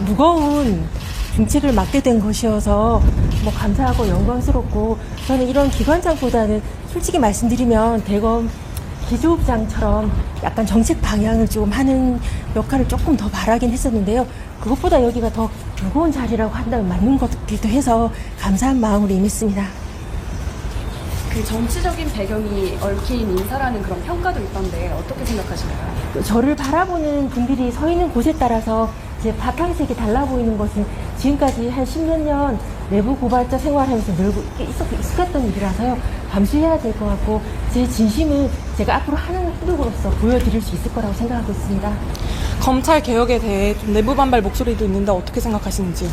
무거운 중책을 맡게 된 것이어서 뭐 감사하고 영광스럽고 저는 이런 기관장보다는 솔직히 말씀드리면 대검 기조국장처럼 약간 정책 방향을 좀 하는 역할을 조금 더 바라긴 했었는데요. 그것보다 여기가 더 무거운 자리라고 한다면 맞는 것 같기도 해서 감사한 마음으로 임했습니다. 그 정치적인 배경이 얽힌 인사라는 그런 평가도 있던데 어떻게 생각하시나요? 저를 바라보는 분들이 서 있는 곳에 따라서 제 바탕색이 달라 보이는 것은 지금까지 한 10몇 년 내부 고발자 생활하면서 늘 익숙, 익숙했던 일이라서요. 감수해야 될 것 같고 제 진심은 제가 앞으로 하는 행동으로서 보여드릴 수 있을 거라고 생각하고 있습니다. 검찰 개혁에 대해 좀 내부 반발 목소리도 있는데 어떻게 생각하시는지.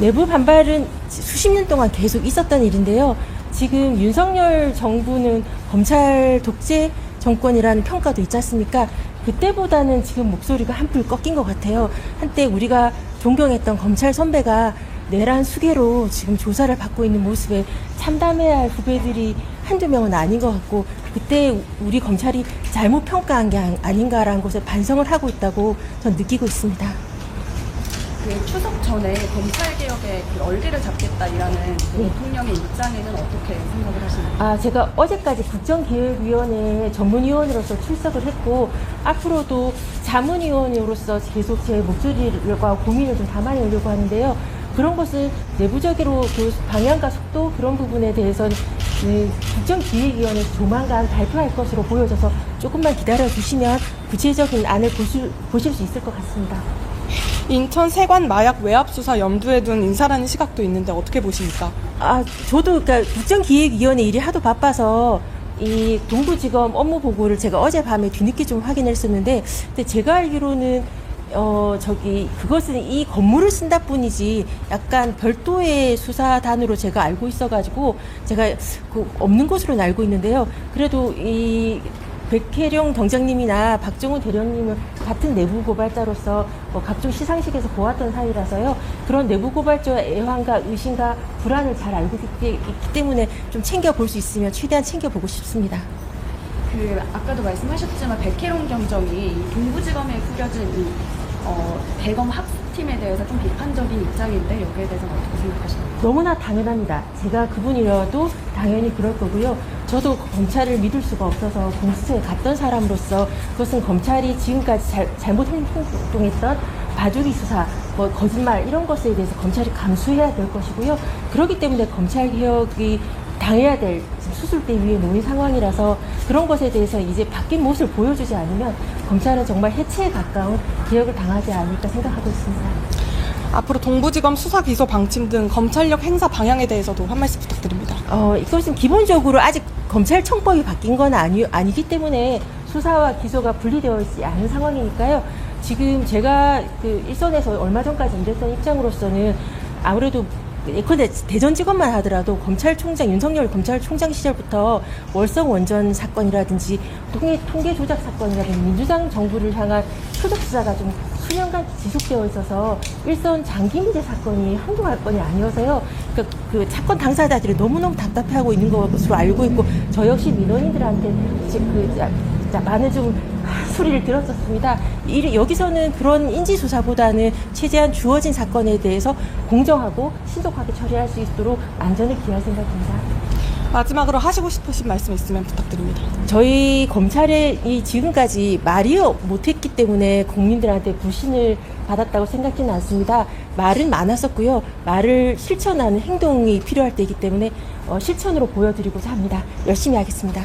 내부 반발은 수십 년 동안 계속 있었던 일인데요. 지금 윤석열 정부는 검찰 독재 정권이라는 평가도 있지 않습니까? 그때보다는 지금 목소리가 한풀 꺾인 것 같아요. 한때 우리가 존경했던 검찰 선배가 내란 수계로 지금 조사를 받고 있는 모습에 참담해야 할 후배들이 한두 명은 아닌 것 같고 그때 우리 검찰이 잘못 평가한 게 아닌가라는 것에 반성을 하고 있다고 전 느끼고 있습니다. 그 추석 전에 검찰 개혁에 그 얼개를 잡겠다라는 그 네. 대통령의 입장에는 어떻게 생각을 하시나요? 아, 제가 어제까지 국정기획위원회 전문위원으로서 출석을 했고, 앞으로도 자문위원으로서 계속 제 목소리와 고민을 좀 담아내려고 하는데요. 그런 것은 내부적으로 그 방향과 속도 그런 부분에 대해서는 그 국정기획위원회에서 조만간 발표할 것으로 보여져서 조금만 기다려 주시면 구체적인 안을 보실, 보실 수 있을 것 같습니다. 인천 세관 마약 외압 수사 염두에 둔 인사라는 시각도 있는데 어떻게 보십니까? 아, 저도 그러니까 국정기획위원회 일이 하도 바빠서 이 동부지검 업무 보고를 제가 어젯밤에 뒤늦게 좀 확인했었는데, 근데 제가 알기로는 어 저기 그것은 이 건물을 쓴다 뿐이지 약간 별도의 수사단으로 제가 알고 있어가지고 제가 그 없는 것으로는 알고 있는데요. 그래도 이 백혜령 동장님이나 박정훈 대령님은 같은 내부 고발자로서 뭐 각종 시상식에서 보았던 사이라서요. 그런 내부 고발자의 애환과 의심과 불안을 잘 알고 있기, 있기 때문에 좀 챙겨볼 수 있으면 최대한 챙겨보고 싶습니다. 그 아까도 말씀하셨지만 백혜롱 경정이 이 동부지검에 꾸려진 이 어, 대검 학습팀에 대해서 좀 비판적인 입장인데 여기에 대해서는 어떻게 생각하시나요? 너무나 당연합니다. 제가 그분이라도 당연히 그럴 거고요. 저도 검찰을 믿을 수가 없어서 공수처에 갔던 사람으로서 그것은 검찰이 지금까지 잘, 잘못 행동했던 바둑이 수사, 뭐 거짓말 이런 것에 대해서 검찰이 감수해야 될 것이고요. 그렇기 때문에 검찰 개혁이 당해야 될 수술대 위에 놓인 상황이라서 그런 것에 대해서 이제 바뀐 모습을 보여주지 않으면 검찰은 정말 해체에 가까운 개혁을 당하지 않을까 생각하고 있습니다. 앞으로 동부지검 수사 기소 방침 등 검찰력 행사 방향에 대해서도 한 말씀 부탁드립니다. 어, 이것은 기본적으로 아직 검찰청법이 바뀐 건 아니, 아니기 때문에 수사와 기소가 분리되어 있지 않은 상황이니까요. 지금 제가 그 일선에서 얼마 전까지 일했던 입장으로서는 아무래도 예컨대 대전지검만 하더라도 검찰총장 윤석열 검찰총장 시절부터 월성 원전 사건이라든지 통계, 통계 조작 사건이라든지 민주당 정부를 향한 표적 수사가 좀 수년간 지속되어 있어서 일선 장기미제 사건이 한두 건이 아니어서요. 그, 그 사건 당사자들이 너무너무 답답해하고 있는 것으로 알고 있고 저 역시 민원인들한테 그 많은 좀 소리를 들었었습니다. 이, 여기서는 그런 인지 수사보다는 최대한 주어진 사건에 대해서 공정하고 신속하게 처리할 수 있도록 안전을 기할 생각입니다. 마지막으로 하시고 싶으신 말씀 있으면 부탁드립니다. 저희 검찰이 이 지금까지 말이 못했기 때문에 국민들한테 불신을 받았다고 생각지는 않습니다. 말은 많았었고요. 말을 실천하는 행동이 필요할 때이기 때문에 어, 실천으로 보여드리고자 합니다. 열심히 하겠습니다.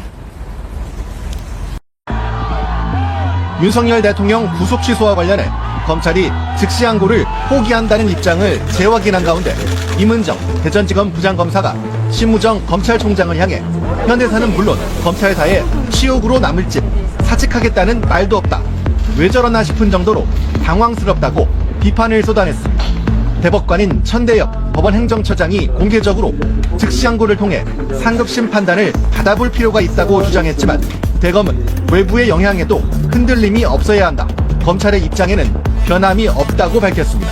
윤석열 대통령 구속 취소와 관련해 검찰이 즉시 항고를 포기한다는 입장을 재확인한 가운데 임은정 대전지검 부장검사가 심우정 검찰총장을 향해 현대사는 물론 검찰사에 치욕으로 남을지 사직하겠다는 말도 없다. 왜 저러나 싶은 정도로 당황스럽다고 비판을 쏟아냈습니다. 대법관인 천대엽 법원 행정처장이 공개적으로 즉시 항고를 통해 상급심 판단을 받아볼 필요가 있다고 주장했지만 대검은 외부의 영향에도 흔들림이 없어야 한다. 검찰의 입장에는 변함이 없다고 밝혔습니다.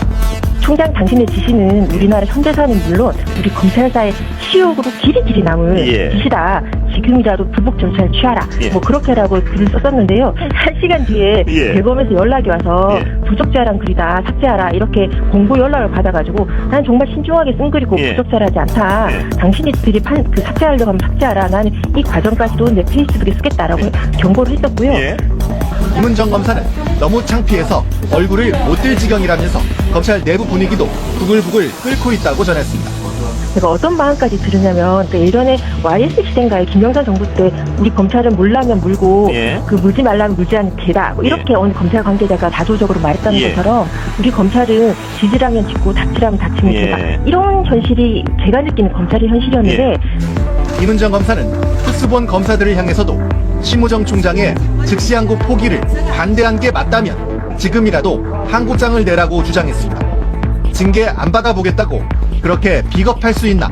총장 당신의 지시는 우리나라 현대사는 물론 우리 검찰사의 치욕으로 길이길이 남을 예. 지시다. 지금이라도 불복 절차를 취하라. 예. 뭐 그렇게라고 글을 썼었는데요. 한 시간 뒤에 예. 대검에서 연락이 와서 예. 부적절한 글이다 삭제하라 이렇게 공고 연락을 받아가지고 난 정말 신중하게 쓴 글이고 예. 부적절하지 않다. 예. 당신이 들이 판, 그 삭제하려고 하면 삭제하라. 나는 이 과정까지도 내 페이스북에 쓰겠다라고 경고를 했었고요. 예. 김은정 검사는 너무 창피해서 얼굴을 못 들 지경이라면서 검찰 내부 분위기도 부글부글 끓고 있다고 전했습니다. 제가 어떤 마음까지 들으냐면 그 예전에 YS 시대인가요 김영삼 정부 때 우리 검찰은 물라면 물고 예. 그 물지 말라면 물지 않는 개다 뭐 이렇게 어느 검찰 관계자가 다조적으로 말했다는 예. 것처럼 우리 검찰은 지지라면 짓고 닥치라면 닥치면 예. 개다 이런 현실이 제가 느끼는 검찰의 현실이었는데 김은정 검사는 특수본 검사들을 향해서도 심우정 총장의 즉시항고 포기를 반대한 게 맞다면 지금이라도 항고장을 내라고 주장했습니다. 징계 안 받아보겠다고 그렇게 비겁할 수 있나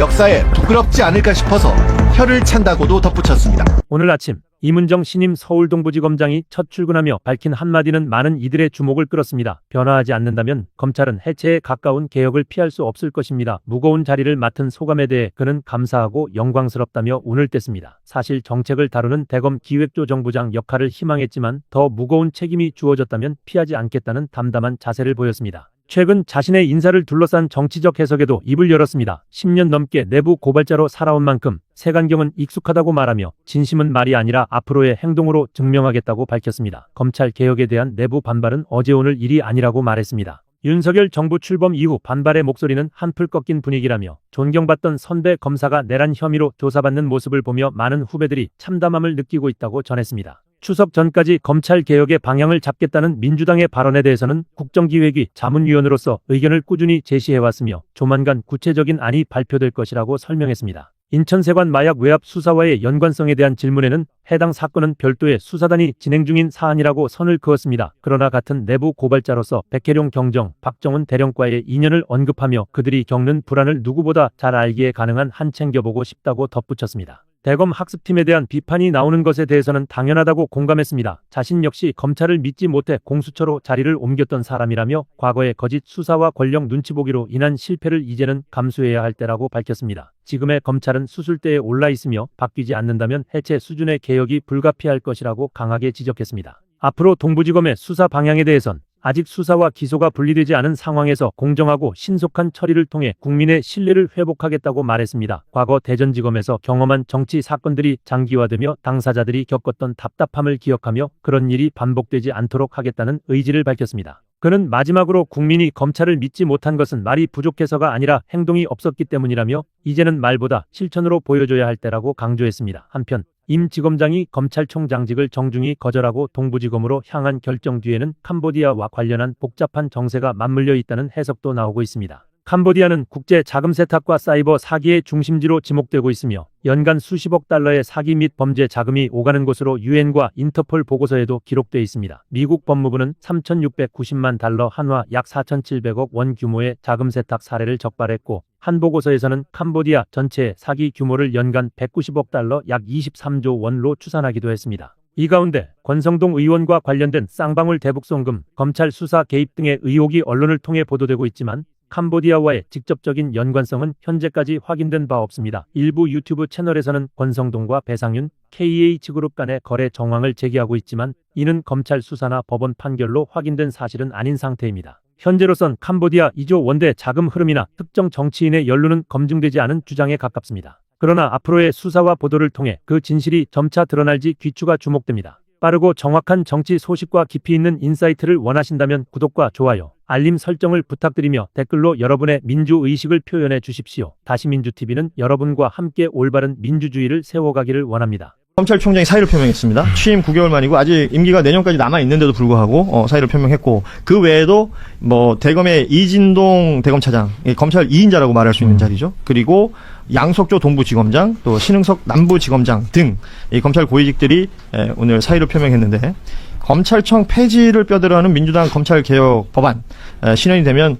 역사에 부끄럽지 않을까 싶어서 혀를 찬다고도 덧붙였습니다. 오늘 아침 이문정 신임 서울동부지검장이 첫 출근하며 밝힌 한마디는 많은 이들의 주목을 끌었습니다. 변화하지 않는다면 검찰은 해체에 가까운 개혁을 피할 수 없을 것입니다. 무거운 자리를 맡은 소감에 대해 그는 감사하고 영광스럽다며 운을 뗐습니다. 사실 정책을 다루는 대검 기획조정부장 역할을 희망했지만 더 무거운 책임이 주어졌다면 피하지 않겠다는 담담한 자세를 보였습니다. 최근 자신의 인사를 둘러싼 정치적 해석에도 입을 열었습니다. 10년 넘게 내부 고발자로 살아온 만큼 세간경은 익숙하다고 말하며 진심은 말이 아니라 앞으로의 행동으로 증명하겠다고 밝혔습니다. 검찰 개혁에 대한 내부 반발은 어제 오늘 일이 아니라고 말했습니다. 윤석열 정부 출범 이후 반발의 목소리는 한풀 꺾인 분위기라며 존경받던 선배 검사가 내란 혐의로 조사받는 모습을 보며 많은 후배들이 참담함을 느끼고 있다고 전했습니다. 추석 전까지 검찰 개혁의 방향을 잡겠다는 민주당의 발언에 대해서는 국정기획위 자문위원으로서 의견을 꾸준히 제시해왔으며 조만간 구체적인 안이 발표될 것이라고 설명했습니다. 인천세관 마약 외압 수사와의 연관성에 대한 질문에는 해당 사건은 별도의 수사단이 진행 중인 사안이라고 선을 그었습니다. 그러나 같은 내부 고발자로서 백혜룡 경정, 박정훈 대령과의 인연을 언급하며 그들이 겪는 불안을 누구보다 잘 알기에 가능한 한 챙겨보고 싶다고 덧붙였습니다. 대검 학습팀에 대한 비판이 나오는 것에 대해서는 당연하다고 공감했습니다. 자신 역시 검찰을 믿지 못해 공수처로 자리를 옮겼던 사람이라며 과거의 거짓 수사와 권력 눈치 보기로 인한 실패를 이제는 감수해야 할 때라고 밝혔습니다. 지금의 검찰은 수술대에 올라 있으며 바뀌지 않는다면 해체 수준의 개혁이 불가피할 것이라고 강하게 지적했습니다. 앞으로 동부지검의 수사 방향에 대해선 아직 수사와 기소가 분리되지 않은 상황에서 공정하고 신속한 처리를 통해 국민의 신뢰를 회복하겠다고 말했습니다. 과거 대전지검에서 경험한 정치 사건들이 장기화되며 당사자들이 겪었던 답답함을 기억하며 그런 일이 반복되지 않도록 하겠다는 의지를 밝혔습니다. 그는 마지막으로 국민이 검찰을 믿지 못한 것은 말이 부족해서가 아니라 행동이 없었기 때문이라며 이제는 말보다 실천으로 보여줘야 할 때라고 강조했습니다. 한편 임 지검장이 검찰총장직을 정중히 거절하고 동부지검으로 향한 결정 뒤에는 캄보디아와 관련한 복잡한 정세가 맞물려 있다는 해석도 나오고 있습니다. 캄보디아는 국제 자금 세탁과 사이버 사기의 중심지로 지목되고 있으며 연간 수십억 달러의 사기 및 범죄 자금이 오가는 곳으로 유엔과 인터폴 보고서에도 기록돼 있습니다. 미국 법무부는 3,690만 달러 한화 약 4,700억 원 규모의 자금 세탁 사례를 적발했고 한 보고서에서는 캄보디아 전체의 사기 규모를 연간 190억 달러 약 23조 원로 추산하기도 했습니다. 이 가운데 권성동 의원과 관련된 쌍방울 대북송금, 검찰 수사 개입 등의 의혹이 언론을 통해 보도되고 있지만 캄보디아와의 직접적인 연관성은 현재까지 확인된 바 없습니다. 일부 유튜브 채널에서는 권성동과 배상윤, KH그룹 간의 거래 정황을 제기하고 있지만 이는 검찰 수사나 법원 판결로 확인된 사실은 아닌 상태입니다. 현재로선 캄보디아 2조 원대 자금 흐름이나 특정 정치인의 연루는 검증되지 않은 주장에 가깝습니다. 그러나 앞으로의 수사와 보도를 통해 그 진실이 점차 드러날지 귀추가 주목됩니다. 빠르고 정확한 정치 소식과 깊이 있는 인사이트를 원하신다면 구독과 좋아요, 알림 설정을 부탁드리며 댓글로 여러분의 민주의식을 표현해 주십시오. 다시민주TV는 여러분과 함께 올바른 민주주의를 세워가기를 원합니다. 검찰총장이 사의를 표명했습니다. 취임 9개월 만이고 아직 임기가 내년까지 남아 있는데도 불구하고 어, 사의를 표명했고 그 외에도 뭐 대검의 이진동 대검차장 이 검찰 2인자라고 말할 수 있는 자리죠. 그리고 양석조 동부지검장 또 신흥석 남부지검장 등 이 검찰 고위직들이 에, 오늘 사의를 표명했는데 검찰청 폐지를 뼈대로 하는 민주당 검찰 개혁 법안 에, 신현이 되면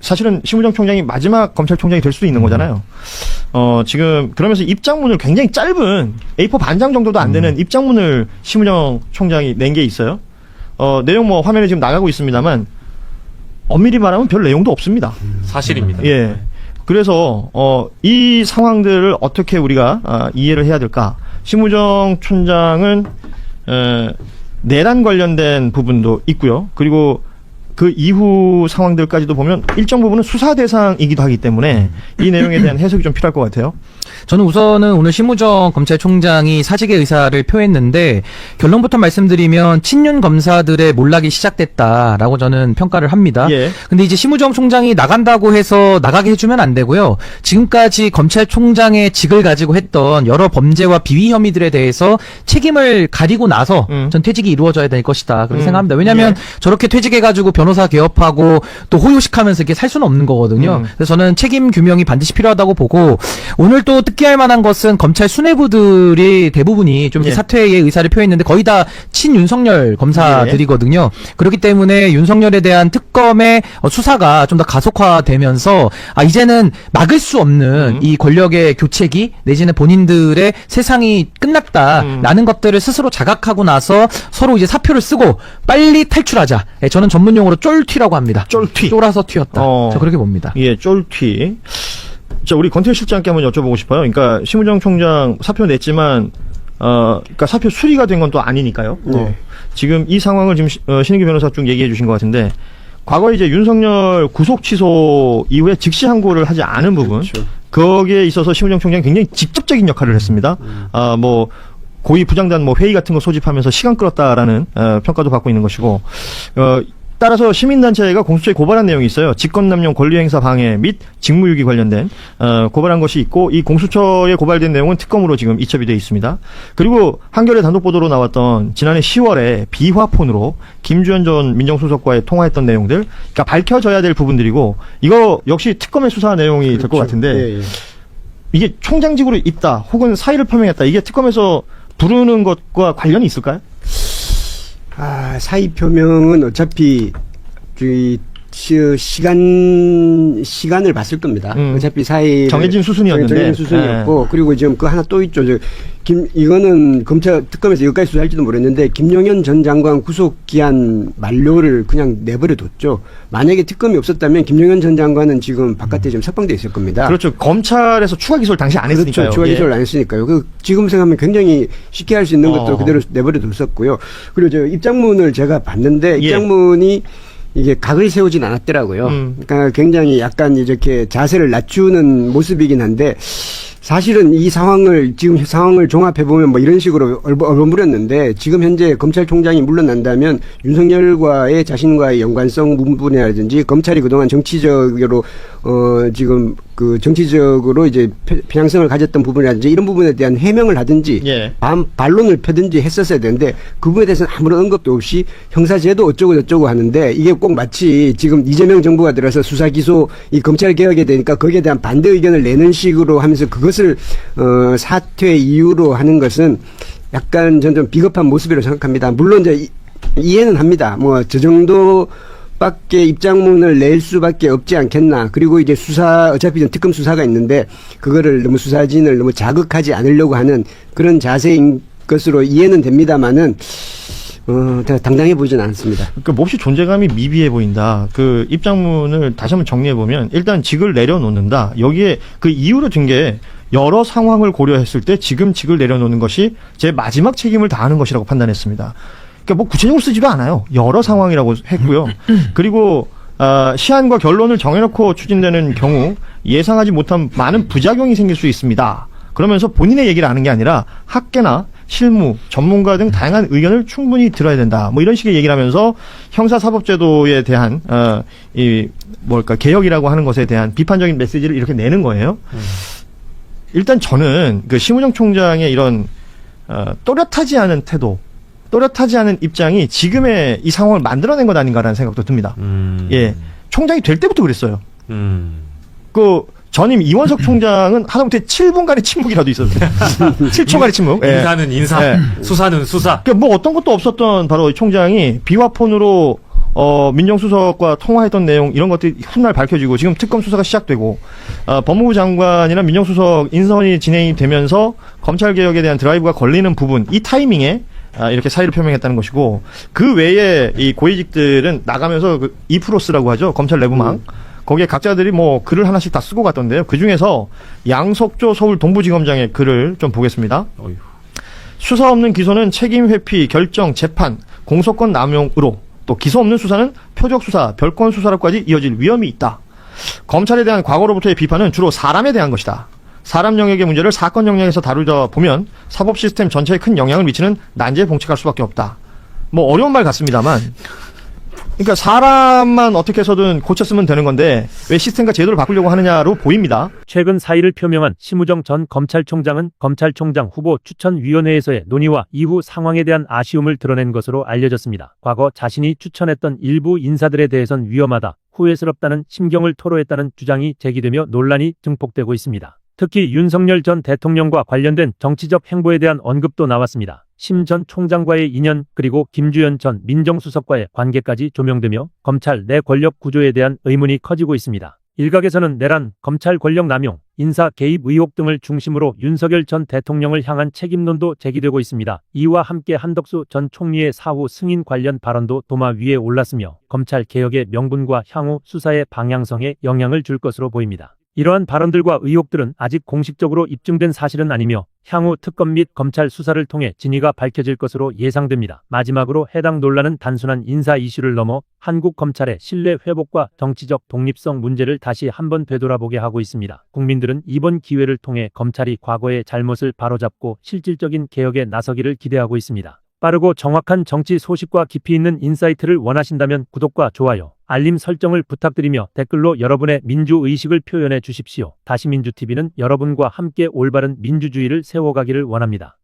사실은 심우정 총장이 마지막 검찰총장이 될 수도 있는 거잖아요. 어, 지금 그러면서 입장문을 굉장히 짧은 A4 반장 정도도 안 되는 입장문을 심우정 총장이 낸 게 있어요. 어, 내용 뭐 화면에 지금 나가고 있습니다만 엄밀히 말하면 별 내용도 없습니다. 사실입니다. 예. 그래서 어, 이 상황들을 어떻게 우리가 아, 이해를 해야 될까? 심우정 촌장은 에, 내란 관련된 부분도 있고요. 그리고 그 이후 상황들까지도 보면 일정 부분은 수사 대상이기도 하기 때문에 이 내용에 대한 해석이 좀 필요할 것 같아요. 저는 우선은 오늘 심우정 검찰총장이 사직의 의사를 표했는데 결론부터 말씀드리면 친윤 검사들의 몰락이 시작됐다라고 저는 평가를 합니다. 예. 근데 이제 심우정 총장이 나간다고 해서 나가게 해주면 안 되고요. 지금까지 검찰총장의 직을 가지고 했던 여러 범죄와 비위 혐의들에 대해서 책임을 가리고 나서 음. 전 퇴직이 이루어져야 될 것이다 그렇게 음. 생각합니다. 왜냐하면 저렇게 퇴직해가지고 변호 사 개업하고 또 호요식하면서 이렇게 살 수는 없는 거거든요. 음. 그래서 저는 책임 규명이 반드시 필요하다고 보고 오늘 또 특기할 만한 것은 검찰 수뇌부들이 대부분이 좀 예. 사퇴의 의사를 표했는데 거의 다 친윤석열 검사들이거든요. 그렇기 때문에 윤석열에 대한 특검의 어, 수사가 좀 더 가속화되면서 아 이제는 막을 수 없는 음. 이 권력의 교체기 내지는 본인들의 세상이 끝났다라는 것들을 스스로 자각하고 나서 서로 이제 사표를 쓰고 빨리 탈출하자. 예, 저는 전문 용어로 쫄튀라고 합니다. 쫄튀. 쫄아서 튀었다. 어. 저 그렇게 봅니다. 예, 쫄튀. 자, 우리 권태일 실장께 한번 여쭤보고 싶어요. 그러니까 심우정 총장 사표 냈지만 어, 그러니까 사표 수리가 된 건 또 아니니까요. 어, 지금 이 상황을 지금 시- 어, 신인규 변호사 쭉 얘기해 주신 것 같은데 과거 이제 윤석열 구속 취소 이후에 즉시 항고를 하지 않은 부분 거기에 있어서 심우정 총장이 굉장히 직접적인 역할을 했습니다. 아, 뭐 고위 부장단 뭐 회의 같은 거 소집하면서 시간 끌었다라는 어, 평가도 받고 있는 것이고 어, 따라서 시민단체가 공수처에 고발한 내용이 있어요. 직권남용 권리행사 방해 및 직무유기 관련된 어, 고발한 것이 있고 이 공수처에 고발된 내용은 특검으로 지금 이첩이 되어 있습니다. 그리고 한겨레 단독 보도로 나왔던 지난해 10월에 비화폰으로 김주현 전 민정수석과의 통화했던 내용들, 그러니까 밝혀져야 될 부분들이고 이거 역시 특검의 수사 내용이 될것 같은데 이게 총장직으로 있다 혹은 사의를 표명했다 이게 특검에서 부르는 것과 관련이 있을까요? 아, 사의 표명은 어차피 그 시- 시간 시간을 봤을 겁니다. 음. 어차피 사의 정해진 수순이었는데. 정해진 수순이었고 그리고 지금 그 하나 또 있죠. 저, 김 이거는 검찰 특검에서 여기까지 수사할지도 모르겠는데 김용현 전 장관 구속 기한 만료를 그냥 내버려 뒀죠. 만약에 특검이 없었다면 김용현 전 장관은 지금 바깥에 지금 석방돼 있을 겁니다. 그렇죠. 검찰에서 추가 기소를 당시 안 했으니까요. 그렇죠. 추가 예. 기소를 안 했으니까요. 그 지금 생각하면 굉장히 쉽게 할 수 있는 것도 어. 그대로 내버려 뒀었고요. 그리고 저 입장문을 제가 봤는데 예. 입장문이 이게 각을 세우진 않았더라고요. 음. 그러니까 굉장히 약간 이렇게 자세를 낮추는 모습이긴 한데 사실은 이 상황을 지금 상황을 종합해 보면 뭐 이런 식으로 얼버- 얼버무렸는데 지금 현재 검찰총장이 물러난다면 윤석열과의 자신과의 연관성 부분이라든지 검찰이 그동안 정치적으로 어 지금 그 정치적으로 이제 펴- 편향성을 가졌던 부분이라든지 이런 부분에 대한 해명을 하든지 예. 반, 반론을 펴든지 했었어야 되는데 그 부분에 대해서는 아무런 언급도 없이 형사제도 어쩌고 저쩌고 하는데 이게 꼭 마치 지금 이재명 정부가 들어서 수사 기소 이 검찰 개혁에 되니까 거기에 대한 반대 의견을 내는 식으로 하면서 그것을 어 사퇴 이유로 하는 것은 약간 전 좀 비겁한 모습이라고 생각합니다. 물론 이제 이- 이해는 합니다. 뭐 저 정도 밖에 입장문을 낼 수밖에 없지 않겠나. 그리고 이제 수사 어차피 특검 수사가 있는데 그거를 너무 수사진을 너무 자극하지 않으려고 하는 그런 자세인 것으로 이해는 됩니다만은 어, 다- 당당해 보이진 않습니다. 그러니까 몹시 존재감이 미비해 보인다. 그 입장문을 다시 한번 정리해 보면 일단 직을 내려놓는다. 여기에 그 이유로 든 게 여러 상황을 고려했을 때 지금 직을 내려놓는 것이 제 마지막 책임을 다하는 것이라고 판단했습니다. 그러니까 뭐 구체적으로 쓰지도 않아요. 여러 상황이라고 했고요. 그리고 아, 시한과 결론을 정해놓고 추진되는 경우 예상하지 못한 많은 부작용이 생길 수 있습니다. 그러면서 본인의 얘기를 하는 게 아니라 학계나 실무, 전문가 등 다양한 의견을 충분히 들어야 된다. 뭐 이런 식의 얘기를 하면서 형사사법제도에 대한 어, 이 뭘까 개혁이라고 하는 것에 대한 비판적인 메시지를 이렇게 내는 거예요. 일단 저는 그 심우정 총장의 이런 어, 또렷하지 않은 태도, 또렷하지 않은 입장이 지금의 이 상황을 만들어낸 것 아닌가라는 생각도 듭니다. 음. 예, 총장이 될 때부터 그랬어요. 음. 그 전임 이원석 총장은 하다못해 7분간의 침묵이라도 있었어요. 7초간의 침묵. 예. 인사는 인사, 예. 수사는 수사. 그러니까 뭐 어떤 것도 없었던 바로 이 총장이 비화폰으로 어, 민정수석과 통화했던 내용 이런 것들이 훗날 밝혀지고 지금 특검 수사가 시작되고 어, 법무부 장관이나 민정수석 인선이 진행이 되면서 검찰 개혁에 대한 드라이브가 걸리는 부분 이 타이밍에 아, 이렇게 사의를 표명했다는 것이고 그 외에 이 고위직들은 나가면서 그 이프로스라고 하죠 검찰 내부망 거기에 각자들이 뭐 글을 하나씩 다 쓰고 갔던데요. 그 중에서 양석조 서울 동부지검장의 글을 좀 보겠습니다. 수사 없는 기소는 책임 회피, 결정, 재판, 공소권 남용으로 또 기소 없는 수사는 표적 수사, 별건 수사로까지 이어질 위험이 있다. 검찰에 대한 과거로부터의 비판은 주로 사람에 대한 것이다. 사람 영역의 문제를 사건 영역에서 다루다 보면 사법 시스템 전체에 큰 영향을 미치는 난제에 봉착할 수밖에 없다. 뭐 어려운 말 같습니다만 그러니까 사람만 어떻게 해서든 고쳤으면 되는 건데 왜 시스템과 제도를 바꾸려고 하느냐로 보입니다. 최근 사의를 표명한 심우정 전 검찰총장은 검찰총장 후보 추천위원회에서의 논의와 이후 상황에 대한 아쉬움을 드러낸 것으로 알려졌습니다. 과거 자신이 추천했던 일부 인사들에 대해선 위험하다, 후회스럽다는 심경을 토로했다는 주장이 제기되며 논란이 증폭되고 있습니다. 특히 윤석열 전 대통령과 관련된 정치적 행보에 대한 언급도 나왔습니다. 심 전 총장과의 인연 그리고 김주현 전 민정수석과의 관계까지 조명되며 검찰 내 권력 구조에 대한 의문이 커지고 있습니다. 일각에서는 내란, 검찰 권력 남용, 인사 개입 의혹 등을 중심으로 윤석열 전 대통령을 향한 책임론도 제기되고 있습니다. 이와 함께 한덕수 전 총리의 사후 승인 관련 발언도 도마 위에 올랐으며 검찰 개혁의 명분과 향후 수사의 방향성에 영향을 줄 것으로 보입니다. 이러한 발언들과 의혹들은 아직 공식적으로 입증된 사실은 아니며 향후 특검 및 검찰 수사를 통해 진위가 밝혀질 것으로 예상됩니다. 마지막으로 해당 논란은 단순한 인사 이슈를 넘어 한국 검찰의 신뢰 회복과 정치적 독립성 문제를 다시 한번 되돌아보게 하고 있습니다. 국민들은 이번 기회를 통해 검찰이 과거의 잘못을 바로잡고 실질적인 개혁에 나서기를 기대하고 있습니다. 빠르고 정확한 정치 소식과 깊이 있는 인사이트를 원하신다면 구독과 좋아요, 알림 설정을 부탁드리며 댓글로 여러분의 민주의식을 표현해 주십시오. 다시민주TV는 여러분과 함께 올바른 민주주의를 세워가기를 원합니다.